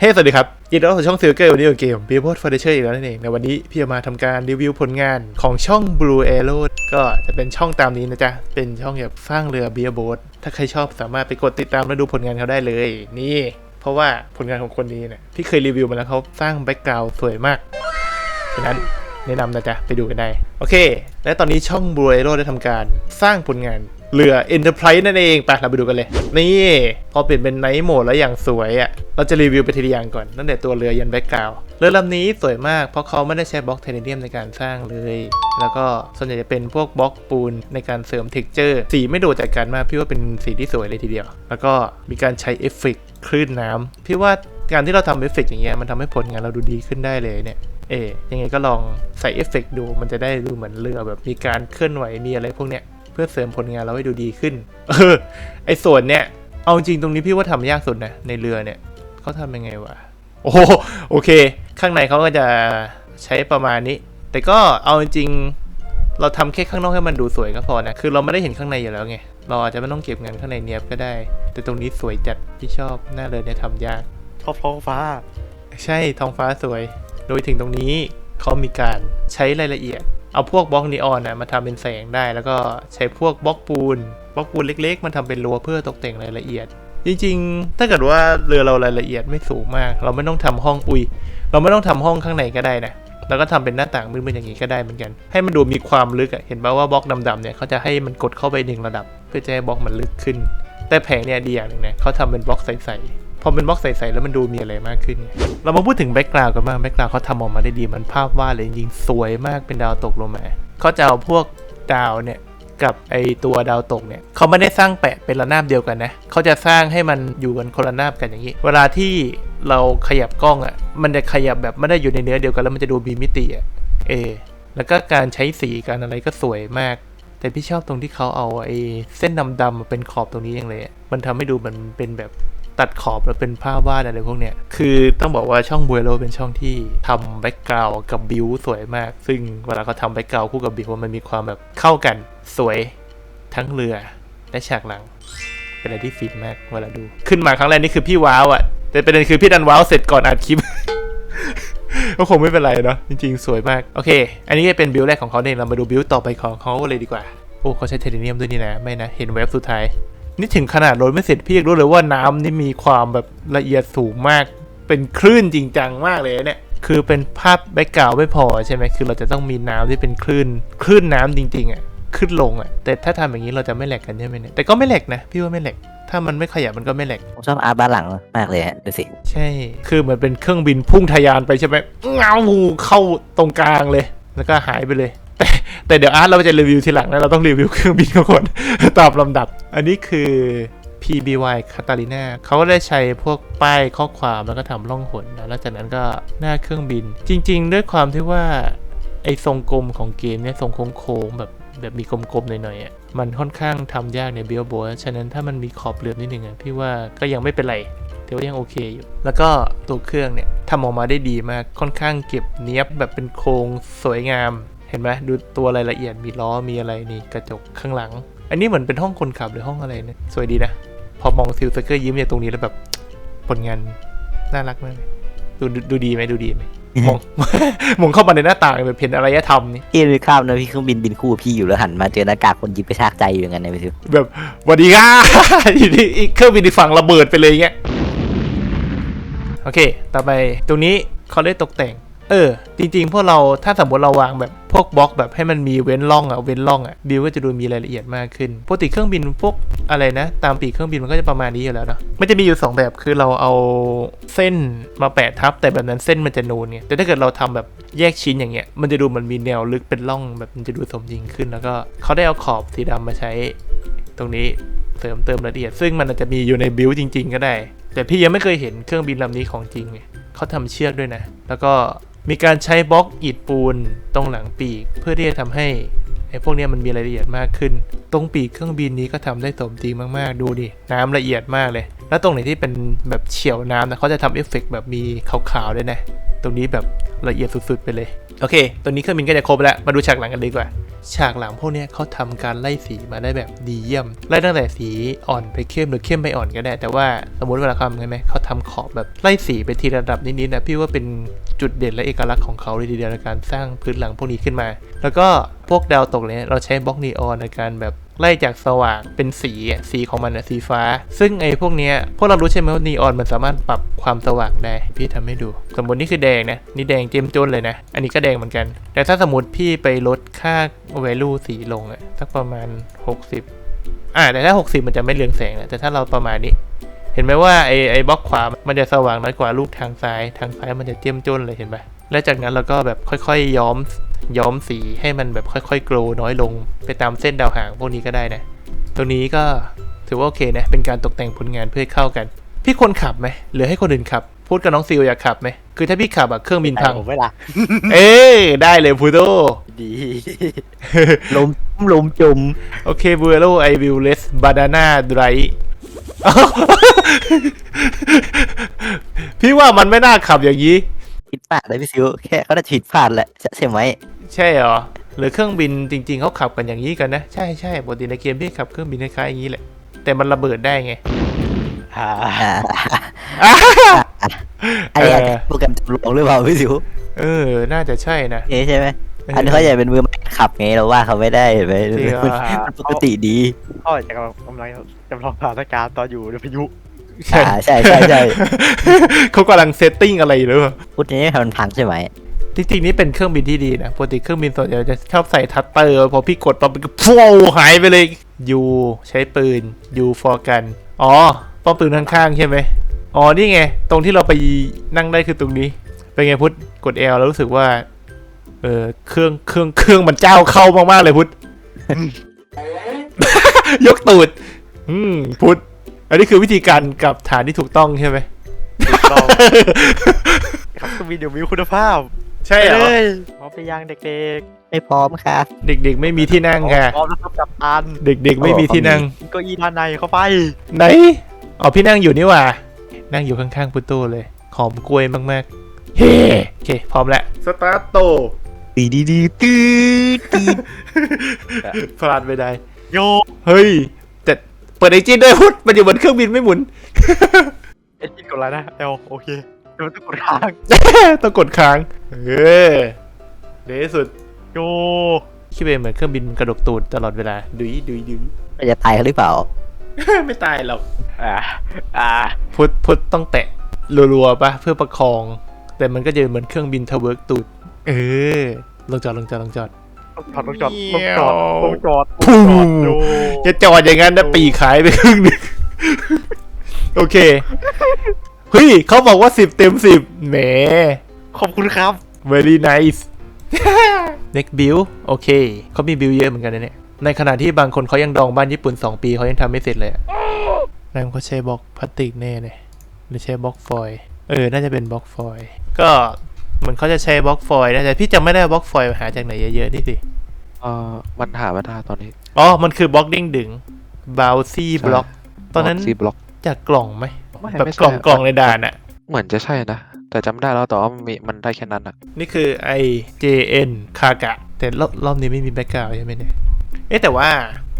เฮ้สวัสดีครับ ยินดีต้อนรับสู่ช่องซิลเกอร์วันนี้กับเกม b i l l b o a r d Furniture อีกแล้วนั่นเองในวันนี้พี่จะมาทำการรีวิวผลงานของช่อง Blue Arrow ก็จะเป็นช่องตามนี้นะจ๊ะ เป็นช่องเกี่ยวกับสร้างเรือ b i l l b o a r d ถ้าใครชอบสามารถไปกดติดตามและดูผลงานเขาได้เลย นี่ เพราะว่าผลงานของคนนี้เนี่ยพี่เคยรีวิวมาแล้วเขาสร้างแบ็กกราวด์สวยมากฉะนั้นแนะนำนะจ๊ะไปดูกันได้ โอเค และตอนนี้ช่อง Blue Arrow ได้ทำการสร้างผลงาน เรือ Enterprise นั่นเองไปเราไปดูกันเลย นี่ พอเปลี่ยนเป็นไนท์โหมดแล้วอย่างสวยอะ่ะ เราจะรีวิวไปทีละอย่างก่อนตั้งแต่ตัวเรือยันแบ็กกราวเรือลำนี้สวยมาก เพราะเขาไม่ได้ใช้บล็อกไทเทเนียมในการสร้างเลย แล้วก็ส่วนใหญ่จะเป็นพวกบล็อกปูนในการเสริมเท็กเจอร์ สีไม่โดดจากกันมากพี่ว่าเป็นสีที่สวยเลยทีเดียว แล้วก็มีการใช้เอฟเฟกต์คลื่นน้ำพี่ว่าการที่เราทำเอฟเฟกต์อย่างเงี้ยมันทำให้ผลงานเราดูดีขึ้นได้เลยเนี่ยเอ๊ยังไงก็ลองใส่เอฟเฟกต์ดูมันจะได้ดูเหมือนเรือแบบมีการเคลื่อนไหวมีอะไรพวกเนี้ย พื่อเสริมผลงานเราให้ดูดีขึ้น เออ ไอส่วนเนี้ยเอาจริงตรงนี้พี่ว่าทำยากสุดนะ ในเรือเนี่ยเขาทำยังไงวะ โอ้โหโอเค ข้างในเขาก็จะใช้ประมาณนี้ แต่ก็เอาจริงๆเราทำแค่ข้างนอกให้มันดูสวยก็พอนะ คือเราไม่ได้เห็นข้างในอยู่แล้วไง เราอาจจะไม่ต้องเก็บงานข้างในเนียบก็ได้ แต่ตรงนี้สวยจัดที่ชอบ หน้าเรือเนี่ยทำยาก ชอบท้องฟ้า ใช่ท้องฟ้าสวย โดยถึงตรงนี้เขามีการใช้รายละเอียด เอาพวกบล็อกนีออนนะมาทำเป็นแสงได้ แล้วก็ใช้พวกบล็อกปูนบล็อกปูนเล็ก ๆมันทำเป็นรั้วเพื่อตกแต่งรายละเอียด จริงๆ ถ้าเกิดว่าเรือเรารายละเอียดไม่สูงมาก เราไม่ต้องทำห้องอุย เราไม่ต้องทำห้องข้างในก็ได้นะแล้วก็ทำเป็นหน้าต่างมืดๆอย่างนี้ก็ได้เหมือนกัน ให้มันดูมีความลึกเห็นป่าว่าบล็อกดำๆเนี่ยเขาจะให้มันกดเข้าไปหนึ่งระดับ เพื่อจะให้บล็อกมันลึกขึ้น แต่แผงเนี่ยดีอย่างหนึ่งนะเขาทำเป็นบล็อกใสๆ อเป็นบล็อกใสๆแล้วมันดูมีอะไรมากขึ้น เรามาพูดถึงแบ็กกราวด์กันบ้างแบ็กกราวด์เขาทำออกมาได้ดีมันภาพวาดเลยจริงๆสวยมากเป็นดาวตกลงมาเขาจะเอาพวกดาวเนี่ยกับไอตัวดาวตกเนี่ยเขาไม่ได้สร้างแปะเป็นระนาบเดียวกันนะเขาจะสร้างให้มันอยู่กันคนละนาบกันอย่างนี้ เวลาที่เราขยับกล้องอะ่ะมันจะขยับแบบไม่ได้อยู่ในเนื้อเดียวกันแล้วมันจะดูมีมิติอะ่ะเอแล้วก็การใช้สีการอะไรก็สวยมาก แต่พี่ชอบตรงที่เขาเอาไอ้เส้นดำๆมาเป็นขอบตรงนี้อย่างเลย มันทำให้ดูมันเป็นแบบ ตัดขอบแล้วเป็นภาพวาดอะไรพวกเนี้ย คือต้องบอกว่าช่องบัวโลเป็นช่องที่ทำแบ็กกราวกับบิวสวยมาก ซึ่งเวลาเขาทำแบ็กกราวคู่กับบิวมันมีความแบบเข้ากันสวยทั้งเรือและฉากหลัง เป็นอะไรที่ฟินมากเวลาดู ขึ้นมาครั้งแรกนี่คือพี่ว้าวอะ่ะ แต่ประเด็นคือพี่ดันว้าวเสร็จก่อนอัดคลิปก็คงไม่เป็นไรเนาะจริงๆ สวยมาก โอเค อันนี้เป็นบิลแรกของเขาเนี่ยเรามาดูบิลต่อไปของเขาเลยดีกว่า โอ้เขาใช้ไทเทเนียมด้วยนี่นะ ไม่นะ เห็นเว็บสุดท้าย นี่ถึงขนาดโรยไม่เสร็จพี่ยังรู้เลยว่าน้ำนี่มีความแบบละเอียดสูงมาก เป็นคลื่นจริงจังมากเลยเนี่ย คือเป็นภาพแบ็กกราวด์ไม่พอใช่ไหมคือเราจะต้องมีน้ำที่เป็นคลื่น คลื่นน้ำจริงๆอะ ขึ้นลงอะ แต่ถ้าทำอย่างนี้เราจะไม่แหลกกันใช่ไหมเนี่ย แต่ก็ไม่แหลกนะ พี่ว่าไม่แหลก ถ้ามันไม่ขยับมันก็ไม่แหลก ผมชอบอาร์ตบ้านหลังมากเลยฮะดูสิ ใช่ คือเหมือนเป็นเครื่องบินพุ่งทะยานไปใช่ไหมเงาเข้าตรงกลางเลย แล้วก็หายไปเลย แต่เดี๋ยวอาร์ตเราจะรีวิวทีหลังนะเราต้องรีวิวเครื่องบินก่อนตามลำดับ อันนี้คือ PBY คาตาลินาเขาก็ได้ใช้พวกป้ายข้อความแล้วก็ทำล่องหนนะแล้วจากนั้นก็หน้าเครื่องบิน จริง ๆ ด้วยความที่ว่าไอ้ทรงกลมของเกมเนี่ยทรงโค้งๆแบบแบบมีกลมๆหน่อยๆอะมันค่อนข้างทำยากในเบลโบฉะนั้นถ้ามันมีขอบเหลื่อมนิดนึงอะพี่ว่าก็ยังไม่เป็นไรถือว่ายังโอเคอยู่ แล้วก็ตัวเครื่องเนี่ยทำออกมาได้ดีมาก ค่อนข้างเก็บเนี้ยบแบบเป็นโครงสวยงาม เห็นไหมดูตัวรายละเอียดมีล้อมีอะไรนี่กระจกข้างหลัง อันนี้เหมือนเป็นห้องคนขับหรือห้องอะไรเนี่ยสวยดีนะ พอมองซิลสเกอร์ยิ้มจากตรงนี้แล้วแบบผลงานน่ารักมากเลยดูดูดูดีไหมดูดีไหมมองมองเข้ามาในหน้าต่างแบบเห็นอารยธรรมนี่พี่นึกภาพนะพี่เครื่องบินบินคู่กับพี่อยู่แล้วหันมาเจอหน้ากากคนยิบกระชากใจอยู่อย่างนั้นนะพี่ทิวแบบสวัสดีค่ะอยู่ที่อีกเครื่องบินอีกฝั่งระเบิดไปเลยเงี้ยโอเค ต่อไปตรงนี้เขาได้ตกแต่ง เออ จริงๆ พวกเราถ้าสมมติเราวางแบบพวกบล็อกแบบให้มันมีเว้นร่องอะเว้นร่องอะบิวก็จะดูมีรายละเอียดมากขึ้นปกติเครื่องบินพวกอะไรนะ ตามปีกเครื่องบินมันก็จะประมาณนี้อยู่แล้วเนาะมันจะมีอยู่สองแบบคือเราเอาเส้นมาแปะทับ แต่แบบนั้นเส้นมันจะนูนเนี่ยแต่ถ้าเกิดเราทำแบบแยกชิ้นอย่างเงี้ยมันจะดูมันมีแนวลึกเป็นร่องแบบมันจะดูสมจริงขึ้น แล้วก็เขาได้เอาขอบสีดำมาใช้ตรงนี้เสริมเติมรายละเอียด ซึ่งมันอาจจะมีอยู่ในบิลจริง ๆ ก็ได้ แต่พี่ยังไม่เคยเห็นเครื่องบินลำนี้ของจริงไงเขาทำเชือกด้วยนะ แล้วก็ มีการใช้บล็อกอิฐปูนตรงหลังปีก เพื่อที่จะทำให้ไอ้พวกนี้มันมีรายละเอียดมากขึ้น ตรงปีกเครื่องบินนี้ก็ทำได้สมจริงมากๆ ดูดิ น้ำละเอียดมากเลย แล้วตรงไหนที่เป็นแบบเฉียวน้ำนะเขาจะทำเอฟเฟกต์แบบมีขาวๆด้วยนะ ตรงนี้แบบละเอียดสุดๆไปเลย โอเค ตัวนี้เครื่องบินก็จะครบแล้ว มาดูฉากหลังกันดีกว่า ฉากหลังพวกนี้เขาทำการไล่สีมาได้แบบดีเยี่ยม ไล่ตั้งแต่สีอ่อนไปเข้มหรือเข้มไปอ่อนก็ได้ แต่ว่าสมมติเวลาทำใช่ไหมเขาทำขอบแบบไล่สีไปทีระดับนิดๆนะพี่ว่าเป็นจุดเด่นและเอกลักษณ์ของเขาเลยทีเดียวในการสร้างพื้นหลังพวกนี้ขึ้นมา แล้วก็พวกดาวตกเนี่ยเราใช้บล็อกนีออนในการแบบ ไล่จากสว่างเป็นสีสีของมันอะสีฟ้า ซึ่งไอ้พวกเนี้ยพวกเรารู้ใช่ไหมว่านีออนมันสามารถปรับความสว่างได้ พี่ทำให้ดู สมมตินี่คือแดงนะ นี่แดงเจ้มจนเลยนะ อันนี้ก็แดงเหมือนกัน แต่ถ้าสมมติพี่ไปลดค่า value สีลงอะสักประมาณ 60อ่าแต่ถ้า 60 มันจะไม่เรืองแสงนะแต่ถ้าเราประมาณนี้เห็นไหมว่าไอ้ไอ้บล็อกขวา มันจะสว่างน้อยกว่าลูกทางซ้าย ทางซ้ายมันจะเจ้มจนเลยเห็นไหมและจากนั้นเราก็แบบค่อยๆย้อม ย้อมสีให้มันแบบค่อยๆโกลน้อยลงไปตามเส้นดาวหางพวกนี้ก็ได้นะ ตรงนี้ก็ถือว่าโอเคนะ เป็นการตกแต่งผลงานเพื่อให้เข้ากัน พี่คนขับไหมหรือให้คนอื่นขับ พูดกับน้องซิลอยากขับไหม คือถ้าพี่ขับอะเครื่องบินพังผมไม่ละเอ้ยได้เลยพูโตดีลมลมจุมโอเคบูเอโรไอวิลเลสบานาน่าไดรพี่ว่ามันไม่น่าขับอย่างนี้ผิดพลาดเลยพี่ซิวแค่เขาได้ผิดพลาดแหละใช่ไหม ใช่เหรอหรือเครื่องบินจริง ๆเขาขับกันอย่างนี้กันนะ ใช่ใช่ปกติในเกมพี่ขับเครื่องบินคล้ายๆอย่างนี้แหละ แต่มันระเบิดได้ไงอ่าอ่าอันนี้อาจเอจะอโปรแกรมจำลองหรือเปล่าพี่ซิวเออ น่าจะใช่นะเอ๊ะใช่ไหมอันนี้เขาอยากเป็นมือใหม่ขับไงเราว่าเขาไม่ได้เห็นไหมจริงเหรอมันปกติดีเขาอาจจะกำลังจำลองสถานการณ์ตอนอยู่ในพายุใช่อ่าใช่ใช่ใช่เขากำลังเซตติ้งอะไรอยู่หรือเปล่าพูดนี้ให้มันพังใช่ไหม จริงๆนี่เป็นเครื่องบินที่ดีนะปกติเครื่องบินส่วนใหญ่จะชอบใส่ทัตเตอร์พอพี่กดปั๊บมันก็ฟูหายไปเลยยูใช้ปืนยูฟอร์กัน อ๋อป้อมปืนข้างๆใช่ไหมอ๋อนี่ไง ตรงที่เราไปนั่งได้คือตรงนี้ เป็นไงพุทธกด L แล้วรู้สึกว่าเออเครื่องเครื่องเครื่องมันเจ้าเข้ามากๆเลยพุทธยกตูด อืมพุทธอันนี้คือวิธีการกลับฐานที่ถูกต้องใช่ไหมถูกต้องครับก็มีเดี๋ยวมีคุณภาพ ใช่เหรอเลยพร้อมไปยังเด็กไม่พร้อมค่ะเด็กๆ ไม่มีที่นั่งๆค่ะ พร้อมแล้วครับกับตันเด็กๆ ไม่มีที่นั่ง เก็อีด้านในเข้าไปไหน อ๋อพี่นั่งอยู่นี่หว่า นั่งอยู่ข้างๆพุตโต้เลย หอมกล้วยมากๆ เฮ้โอเค พร้อมแล้ว สตาร์ทโตตีดีดีตีตีพลาดไม่ได้ โยเฮ้ย แต่เปิดไอจินด้วยพุทธมันอยู่บนเครื่องบินไม่หมุน เอ็นจินกดอะไรนะเอลโอเค เดี๋ยวมันต้องกดค้างต้องกดค้าง เออเดยวสุดโยคิดเป็นเหมือนเครื่องบินกระดกตูดตลอดเวลา ดุยดุยดุย มันจะตายเขาหรือเปล่า ไม่ตายหรอก อ่าอ่าพุทธพุทธต้องแตะรัวๆปะเพื่อประคอง แต่มันก็จะเหมือนเครื่องบินทะเวิร์กตูด เออ ลงจอดลงจอดลงจอด ต้องจอดต้องจอดต้องจอดพุ่ต้องงจอดโยจะจอดอย่างนั้นนะปีกขายไปครึ่งหนึงโอเค เฮ้ยเขาบอกว่าสิบเต็มสิบแหม ขอบคุณครับ very nice next build โอเคเขามี build เยอะเหมือนกันนะเนี่ย ในขณะที่บางคนเขายังดองบ้านญี่ปุ่น 2 ปีเขายังทำไม่เสร็จเลยอะนั่นเขาใช้บล็อกพลาสติกแน่เลยหรือใช้บล็อกฟอยล์เออ น่าจะเป็นบล็อกฟอยล์ก็เหมือนเขาจะใช้บล็อกฟอยล์นะแต่พี่จำไม่ได้ว่าบล็อกฟอยล์หาจากไหนเยอะๆนี่สิเออมันหาไม่ได้ตอนนี้อ๋อมันคือบล็อกเด้งดึงบาวซี่บล็อก ตอนนั้นซีบล็อกจากกล่องไหม ไม่แบบไม่ใช่กล่องกล่องในด่านอะเหมือนจะใช่นะ แต่จำไม่ได้แล้วแต่ว่ามันมีมันได้แค่นั้นอะนี่คือไอ JN คากะ แต่รอบรอบนี้ไม่มีแบ็กกราวใช่ไหมเนี่ย เอ๊ะแต่ว่า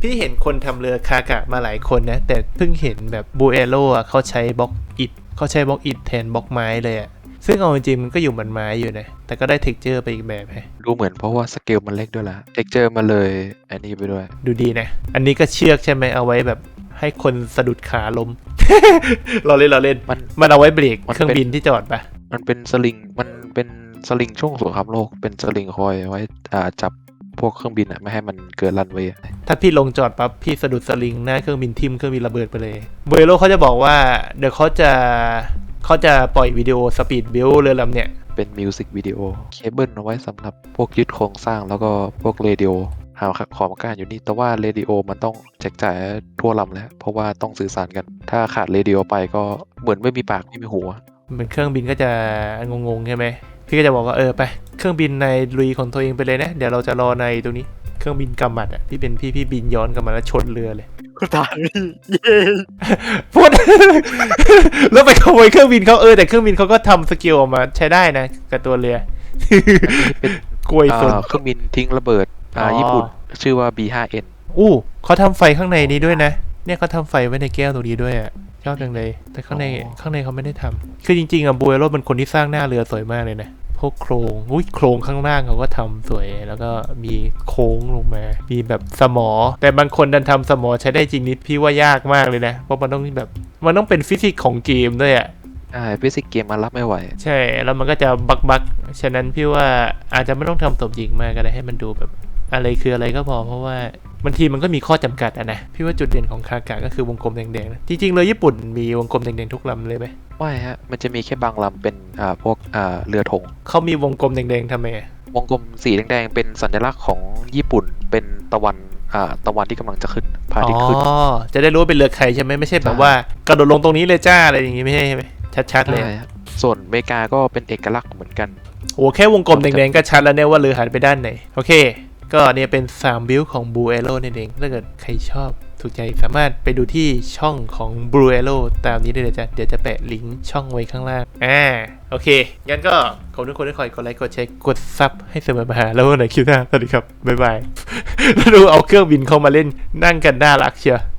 พี่เห็นคนทำเรือคากะมาหลายคนนะ แต่เพิ่งเห็นแบบบูเอโร่อะเขาใช้บล็อกอิฐเขาใช้บล็อกอิฐแทนบล็อกไม้เลยอะซึ่งเอาจริงๆมันก็อยู่เหมือนไม้อยู่นะ แต่ก็ได้เท็กเจอร์ไปอีกแบบฮะดูเหมือนเพราะว่าสเกลมันเล็กด้วยแหละเท็กเจอร์มาเลยอันนี้ไปด้วย ดูดีนะ อันนี้ก็เชือกใช่ไหมเอาไว้แบบให้คนสะดุดขาล้ม เราเล่นเราเล่น มันมันเอาไว้เบรกมันเครื่องเป็นบินที่จอดปะมันเป็นสลิง มันเป็นสลิงช่วงสงครามโลก เป็นสลิงคอยไว้อ่าจับพวกเครื่องบินอะไม่ให้มันเกิดรันเวย์อะถ้าพี่ลงจอดปั๊บพี่สะดุดสลิงหน้าเครื่องบินทิ่มเครื่องบินระเบิดไปเลยเบโลเขาจะบอกว่า เดี๋ยวเขาจะเขาจะปล่อยวิดีโอสปีดบิลเรือลำเนี่ย เป็นมิวสิกวิดีโอเคเบิลเอาไว้สำหรับพวกยึดโครงสร้างแล้วก็พวกเรดิโอ หาของการอยู่นี่ แต่ว่าเรดิโอมันต้องแจกจ่ายทั่วลำแล้ว เพราะว่าต้องสื่อสารกัน ถ้าขาดเรดิโอไปก็เหมือนไม่มีปากไม่มีหัวเป็นเครื่องบินก็จะงงๆใช่ไหมพี่ก็จะบอกว่าเออไปเครื่องบินในลุยของตัวเองไปเลยนะเดี๋ยวเราจะรอในตรงนี้เครื่องบินกำมัดอะพี่เป็นพี่พี่บินย้อนกลับมาแล้วชนเรือเลยคุณตาพี่เย้พูดแล้วไปขโมยเครื่องบินเขาเออแต่เครื่องบินเขาก็ทำสกิลออกมาใช้ได้นะกับตัวเรืออันนี้เป็นกล้วยสนอ่าเครื่องบินทิ้งระเบิด อ่าอ๋อญี่ปุ่นชื่อว่า B5N อู้เขาทำไฟข้างในนี้ด้วยนะ เนี่ยเขาทำไฟไว้ในแก้วตรงนี้ด้วยอะชอบจังเลย แต่ข้างในอ๋อข้างในเขาไม่ได้ทำคือจริงๆอะบูเอโรเป็นคนที่สร้างหน้าเรือสวยมากเลยนะพวกโครงอุ้ยโครงข้างล่างเขาก็ทำสวย แล้วก็มีโค้งลงมา มีแบบสมอ แต่บางคนดันทำสมอใช้ได้จริงนิดพี่ว่ายากมากเลยนะ เพราะมันต้องแบบ มันต้องเป็นฟิสิกส์ของเกมด้วยอะใช่ฟิสิกเกมมันรับไม่ไหว ใช่ แล้วมันก็จะบักบักฉะนั้นพี่ว่าอาจจะไม่ต้องทำสมจริงมากก็ได้ให้มันดูแบบ อะไรคืออะไรก็พอเพราะว่าบางทีมันก็มีข้อจำกัดอะนะพี่ว่าจุดเด่นของคากะก็คือวงกลมแดงๆนะจริงๆเลยญี่ปุ่นมีวงกลมแดงๆทุกลำเลยไหมไม่ฮะมันจะมีแค่บางลำเป็นอ่าพวกอ่าเรือธงเขามีวงกลมแดงๆทำไมอะวงกลมสีแดงๆเป็นสัญลักษณ์ของญี่ปุ่นเป็นตะวันอ่าตะวันที่กำลังจะขึ้นพระอาอ๋ทิตย์ขึ้นอจะได้รู้ว่าเป็นเรือใครใช่ไหมไม่ใช่แบบใช่ว่ากระโดดลงตรงนี้เลยจ้าอะไรอย่างงี้ไม่ใช่ใช่ไหมชัดๆเลยใช่ฮะส่วนอเมริกาก็เป็นเอกลักษณ์เหมือนกันโอ้แค่วงกลมแดงๆก็ชัดแล้วเนี่ยว่าเรือหันไปด้านไหนโอเค ก็เนี่ยเป็น3บิลของ Blue Arrow นั่นเองถ้าเกิดใครชอบถูกใจสามารถไปดูที่ช่องของ Blue Arrow ตามนี้ได้เลยจ้ะเดี๋ยวจะแปะลิงก์ช่องไว้ข้างล่าง อ่า โอเค งั้นก็ขอบคุณทุกคนที่คอยกดไลค์ กดแชร์ กดซับให้เสมอมาหา แล้ววันไหนคลิปหน้า สวัสดีครับ บ๊ายบาย แล้วดูเอาเครื่องบินเข้ามาเล่นนั่งกันน่ารักเชียว